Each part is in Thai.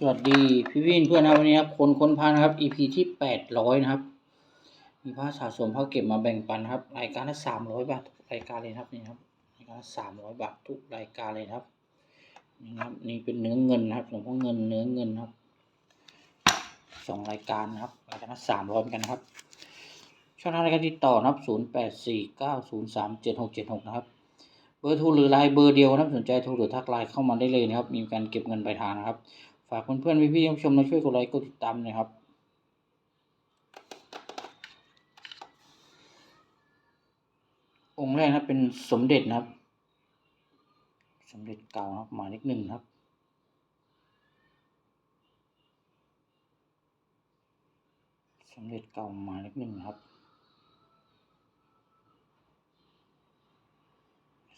สวัสดีพี่วินเพื่อนนะวันนี้ครับคนค้นพานะครับ EP ที่แปดร้อยนะครับ มีผ้าสะสมผ้าเก็บมาแบ่งปันครับ รายการละสามร้อยบาททุกรายการเลยครับนี่ครับรายการละสามร้อยบาททุกรายการเลยครับนี่ครับนี่เป็นเนื้อเงินนะครับหลวงพ่อเงินเนื้อเงินครับสองรายการนะครับรายการละสามร้อยกันนะครับช่องทางในการติดต่อนะครับศูนย์แปดสี่เก้าศูนย์สามเจ็ดหกเจ็ดหกนะครับเบอร์โทรหรือไลน์เบอร์เดียวนะครับสนใจโทรหรือทักไลน์เข้ามาได้เลยนะครับ มีการเก็บเงินปลายทางนะครับ ฝากเพื่อนๆพี่ๆผู้ชมมาช่วยกดไลค์กดติดตามหนะครับองค์แรกนะเป็นสมเด็จนะครับ สมเด็จเก่านะครับหมายเลขหนึ่งครับ สมเด็จเก่าหมายเลขหนึ่งครับ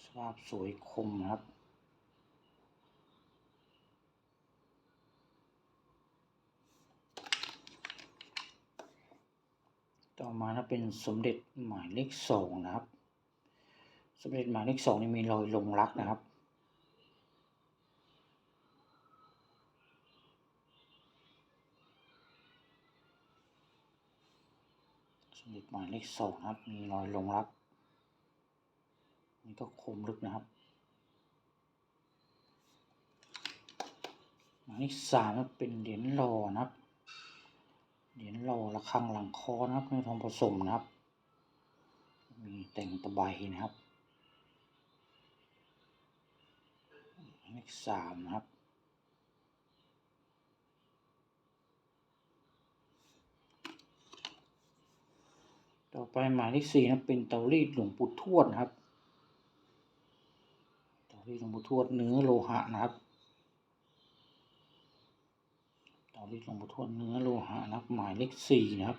สภาพสวยคมนะครับ อมานะเป็นสมเด็จหมายเลขสองนะครับ สมเด็จหมายเลขสองนี่มีรอยลงรักนะครับ สมเด็จหมายเลขสองนะครับ มีรอยลงรักนี่ก็คมลึกนะครับ หมายเลขสามเป็นเหรียญหลอนะครับ เหรียญหล่อระฆังหลังคอนะครับเนื้อทองผสมนะครับ มีแต่งตะไบนะครับหมายเลขสามนะครับต่อไปหมายเลขสี่นะเป็นเตารีดหลวงปู่ทวดนะครับ เตารีดหลวงปู่ทวดเนื้อโลหะนะครับ เตารีดหลงปู่ทวดเนื้อโลหะนับหมายเลขสี่นะครับ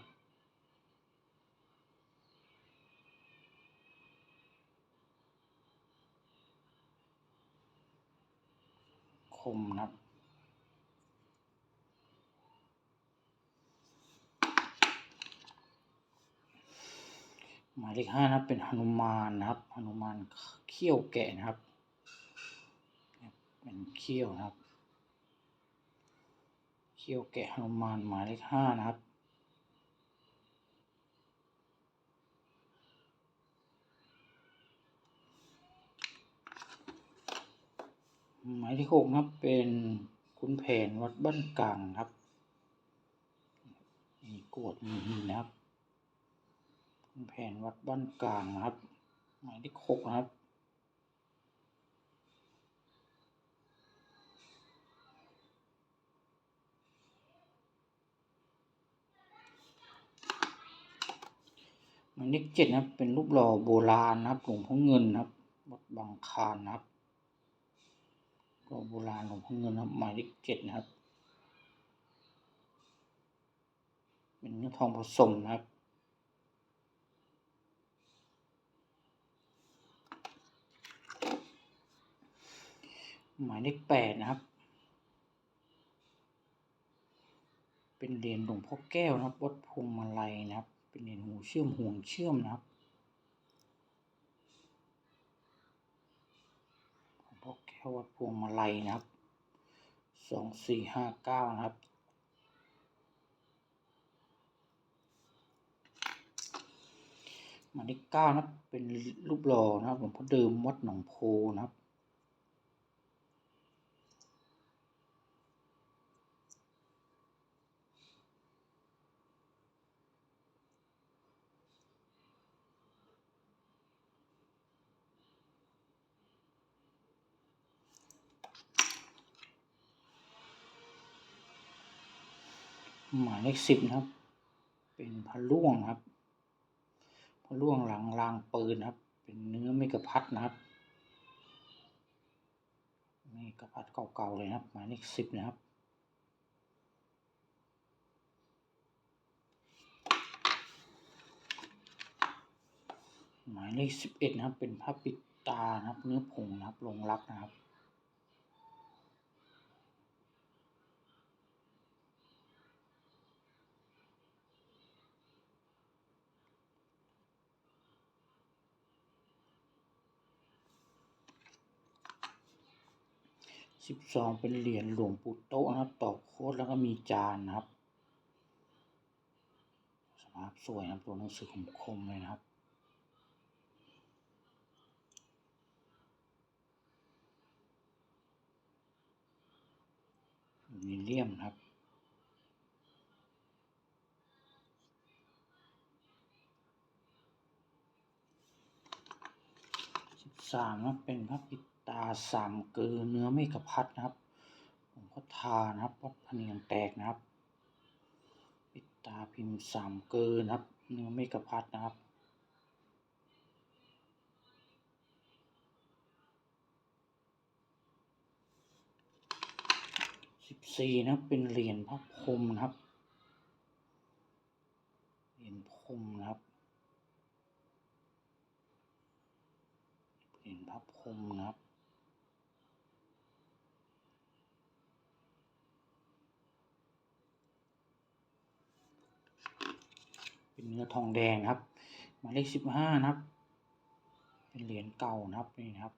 คมนะครับหมายเลขห้านะครับเป็นหนุมานนะครับหนุมานเขี้ยวแกะนะครับ เป็นเขี้ยวนะครับ เขี้ยวแกะหนุมานหมายเลขห้านะครับ หมายเลขหกนะครับเป็นขุนแผนวัดบ้านกลางครับมีกวดมีหินนะครับขุนแผนวัดบ้านกลางนะครับ หมายเลขหกนะครับ หมายเลขเจ็ดนะเป็นรูปหล่อโบราณนะครับหลวงพ่อเงินนะครับวัดบางคานนะครับหล่อโบราณหลวงพ่อเงินนะครับหมายเลขเจ็ดนะครับ เป็นเนื้อทองผสมนะครับหมายเลขแปดนะครับ เป็นเหรียญหลวงพ่อแก้วนะครับวัดพวงมาลัยนะครับ เป็นเหรียญหูเชื่อมห่วงเชื่อมนะครับหลวงพ่อแก้ววัดพวงมาลัยนะครับสองสี่ห้าเก้านะครับมายเลขเก้านะเป็นรูปหล่อนะครับหลวงพ่อเดิมวัดหนองโพนะครับ หมายเลขสิบนะครับ เป็นพระล่วงครับพระล่วงหลังรางปืนครับ เป็นเนื้อเมกะพัดนะครับเมกะพัดเก่าๆเลยนะครับ หมายเลขสิบนะครับหมายเลขสิบเอ็ดนะครับ เป็นพระปิดตานะครับ เนื้อผงนะครับ ลงรักนะครับ สิบสองเป็นเหรียญหลวงปู่โตะนะครับตอกโค้ดแล้วก็มีจานนะครับสภาพสวยนะครับตัวหนังสือคมคมเลยนะครับ มีเลี่ยมครับสิบสามนะเป็นพระปิตาสามเกลือเนื้อเมฆพัดนะครับหลวงพ่อทานะครับวัดพะเนียงแตกนะครับ ปิดตาพิมพ์สามเกลือนะครับ เนื้อเมฆพัดนะครับสิบสี่นะครับเป็นเหรียญพระพรมนะครับเหรียญพรมนะครับเหรียญพระพรมนะครับ เป็นเนื้อทองแดงนะครับหมายเลขสิบห้านะครับ เป็นเหรียญเก่านะครับนี่นะครับ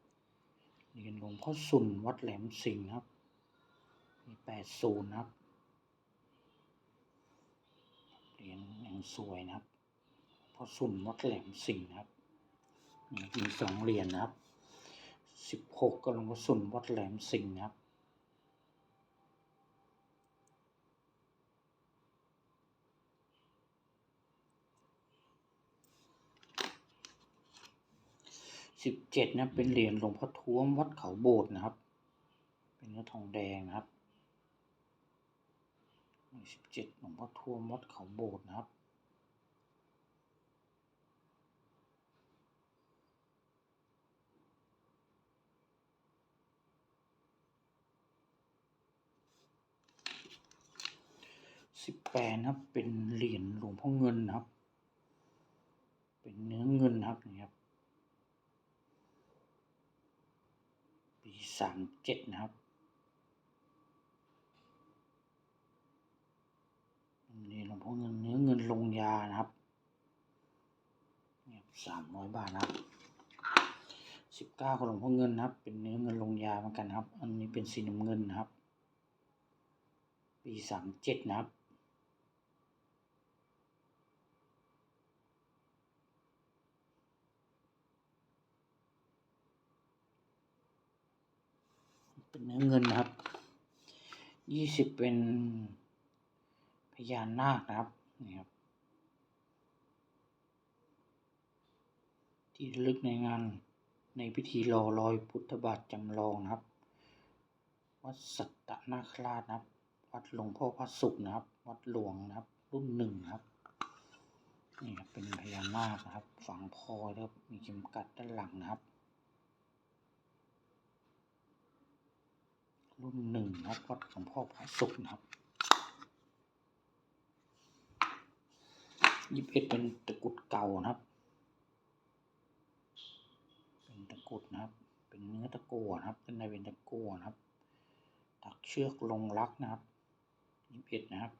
เหรียญหลวงพ่อสุนวัดแหลมสิงห์นะครับมีแปดศูนย์นะครับเหรียญอย่างสวยนะครับพ่อสุนวัดแหลมสิงห์นะครับมีสองเหรียญนะครับสิบหกก็หลวงพ่อสุนวัดแหลมสิงห์นะครับ สิบเจ็ดนะเป็นเหรียญหลวงพ่อท้วมวัดเขาโบสถ์นะครับ เป็นเนื้อทองแดงนะครับสิบเจ็ดหลวงพ่อท้วมวัดเขาโบสถ์นะครับสิบแปดนะครับเป็นเหรียญหลวงพ่อเงินนะครับ เป็นเนื้อเงินนะครับนี่ครับ ปีสามเจ็ดนะครับนี่หลวงพ่อเงินเนื้อเงินลงยานะครับเนี่ยสามร้อยบาทนะครับสิบเก้าของหลวงพ่อเงินนะครับ เป็นเนื้อเงินลงยาเหมือนกันครับ อันนี้เป็นสีน้ำเงินนะครับ ปีสามเจ็ดนะครับ เนื้อเงินนะครับยี่สิบเป็นพญานาคนะครับนี่ครับ ที่ลึกในงานในพิธีรอรอยพุทธบาทจำลองนะครับ วัดสัตตนาคราชนะครับ วัดหลวงพ่อพระสุขนะครับ วัดหลวงนะครับ รุ่นหนึ่งครับนี่ครับเป็นพญานาคนะครับ ฝังพลอยแล้วมีเข็มกัดด้านหลังนะครับ รุ่นหนึ่งนะครับวัดหลวงพ่อพระสุขนะครับยิบเอ็ดเป็นตะกุดเก่านะครับ เป็นตะกุดนะครับ เป็นเนื้อตะกั่วนะครับเป็นในเป็นตะกั่วนะครับ ตักเชือกลงรักนะครับยิบเอ็ดนะครับ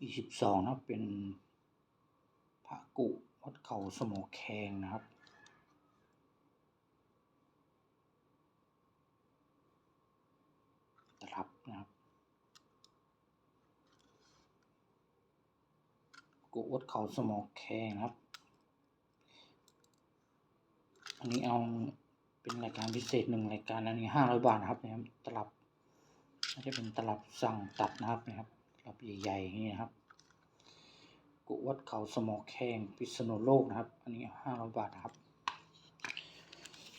ยี่สิบสองนะครับเป็น กุวัดเขาสมอแคงนะครับ ตลับนะครับ กุวัดเขาสมอแคงนะครับ อันนี้เอาเป็นรายการพิเศษหนึ่งรายการอันนี้ห้าร้อยบาทนะครับนะครับ ตลับน่าจะเป็นตลับสั่งตัดนะครับนะครับตลับใหญ่ๆอย่างนี้นะครับ กุวัดเขาสมอแข้งพิษณุโลกนะครับ อันนี้ห้าร้อยบาทนะครับ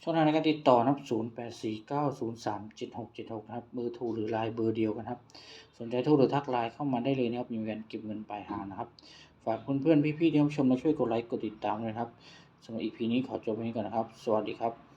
ช่องทางในการติดต่อนะครับศูนย์แปดสี่เก้าศูนย์สามเจ็ดหกเจ็ดหกนะครับ เบอร์โทรหรือไลน์เบอร์เดียวกันครับ สนใจโทรหรือทักไลน์เข้ามาได้เลยนะครับมีการเก็บเงินปลายทางนะครับ ฝากเพื่อนๆพี่ๆที่รับชมมาช่วยกดไลค์กดติดตามด้วยครับสำหรับอีพีนี้ขอจบไว้ก่อนนะครับ สวัสดีครับ